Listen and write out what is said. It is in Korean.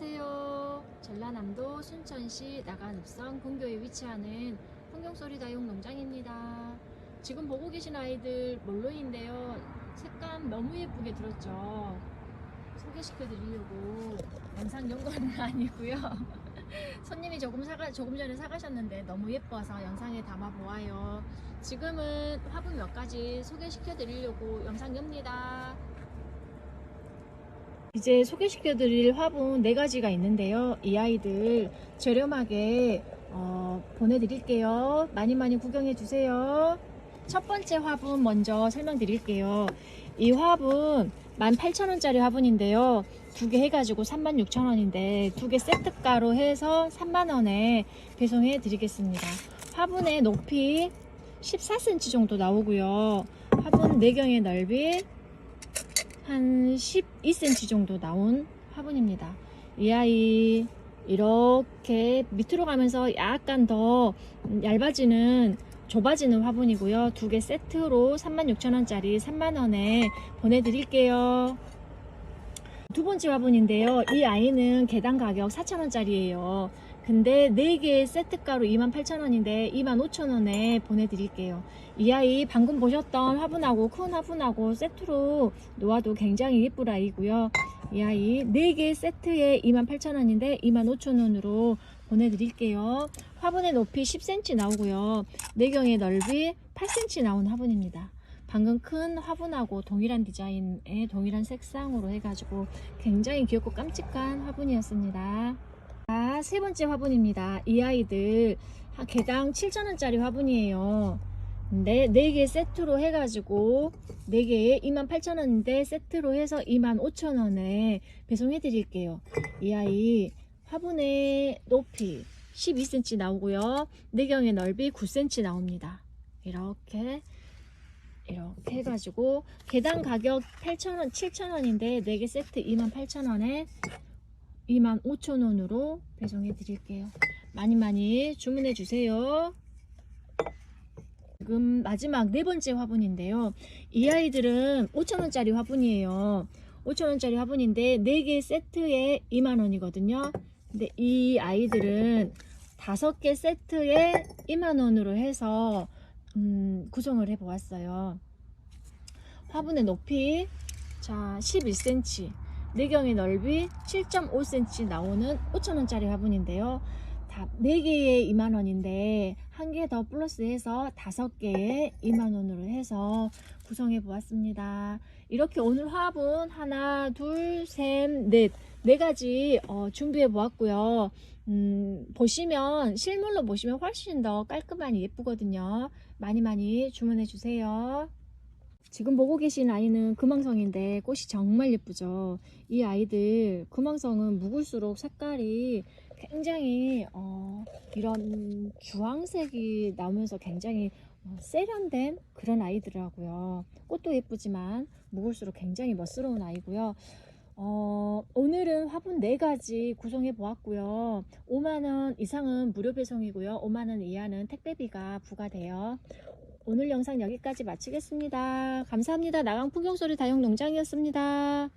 안녕하세요. 전라남도 순천시 나간읍성 군교에 위치하는 풍경소리 다육 농장입니다. 지금 보고 계신 아이들 몰로인데요. 색감 너무 예쁘게 들었죠. 소개시켜 드리려고 영상 연구는 아니고요. 손님이 조금 사가 조금 전에 사가셨는데 너무 예뻐서 영상에 담아 보아요. 지금은 화분 몇 가지 소개시켜 드리려고 영상 엽니다. 이제 소개시켜 드릴 화분 네 가지가 있는데요. 이 아이들 저렴하게 어, 보내드릴게요. 많이 많이 구경해 주세요. 첫 번째 화분 먼저 설명드릴게요. 이 화분 18,000원짜리 화분인데요. 두 개 해가지고 36,000원인데 두 개 세트가로 해서 3만원에 배송해 드리겠습니다. 화분의 높이 14cm 정도 나오고요. 화분 내경의 넓이 한 12cm 정도 나온 화분입니다. 이 아이 이렇게 밑으로 가면서 약간 더 얇아지는 좁아지는 화분이고요. 두 개 세트로 36,000원짜리 3만원에 보내드릴게요. 두 번째 화분인데요. 이 아이는 개당 가격 4,000원짜리예요. 근데 4개 세트가로 28,000원인데 25,000원에 보내드릴게요. 이 아이 방금 보셨던 화분하고 큰 화분하고 세트로 놓아도 굉장히 예쁠 아이고요. 이 아이 4개 세트에 28,000원인데 25,000원으로 보내드릴게요. 화분의 높이 10cm 나오고요. 내경의 넓이 8cm 나온 화분입니다. 방금 큰 화분하고 동일한 디자인의 동일한 색상으로 해가지고 굉장히 귀엽고 깜찍한 화분이었습니다. 자, 세 번째 화분입니다. 이 아이들 한 개당 7,000원짜리 화분이에요. 근데 4개 세트로 해가지고 4개에 28,000원인데 세트로 해서 25,000원에 배송해 드릴게요. 이 아이 화분의 높이 12cm 나오고요. 내경의 넓이 9cm 나옵니다. 이렇게 이렇게 해가지고 개당 가격 8,000원, 7,000원인데 4개 세트 28,000원에 25,000원으로 배송해 드릴게요. 많이 많이 주문해 주세요. 지금 마지막 네 번째 화분인데요. 이 아이들은 5,000원짜리 화분이에요. 5,000원짜리 화분인데 4개 세트에 2만원이거든요. 근데 이 아이들은 5개 세트에 2만원으로 해서 음, 구성을 해 보았어요. 화분의 높이 자 11cm, 내경의 넓이 7.5cm 나오는 5,000원짜리 화분인데요. 다 4개에 2만원인데 한 개 더 플러스해서 5개에 2만원으로 해서 구성해 보았습니다. 이렇게 오늘 화분 하나, 둘, 셋, 넷, 네 가지 어, 준비해 보았고요. 음, 보시면 실물로 보시면 훨씬 더 깔끔하니 예쁘거든요. 많이 많이 주문해 주세요. 지금 보고 계신 아이는 금황성인데 꽃이 정말 예쁘죠. 이 아이들 금황성은 묵을수록 색깔이 굉장히 어, 이런 주황색이 나오면서 굉장히 어, 세련된 그런 아이들이라고요. 꽃도 예쁘지만 묵을수록 굉장히 멋스러운 아이고요. 어, 오늘은 화분 4가지 구성해 보았고요. 5만원 이상은 무료 배송이고요. 5만원 이하는 택배비가 부과돼요. 오늘 영상 여기까지 마치겠습니다. 감사합니다. 나강 풍경소리 다육농장이었습니다.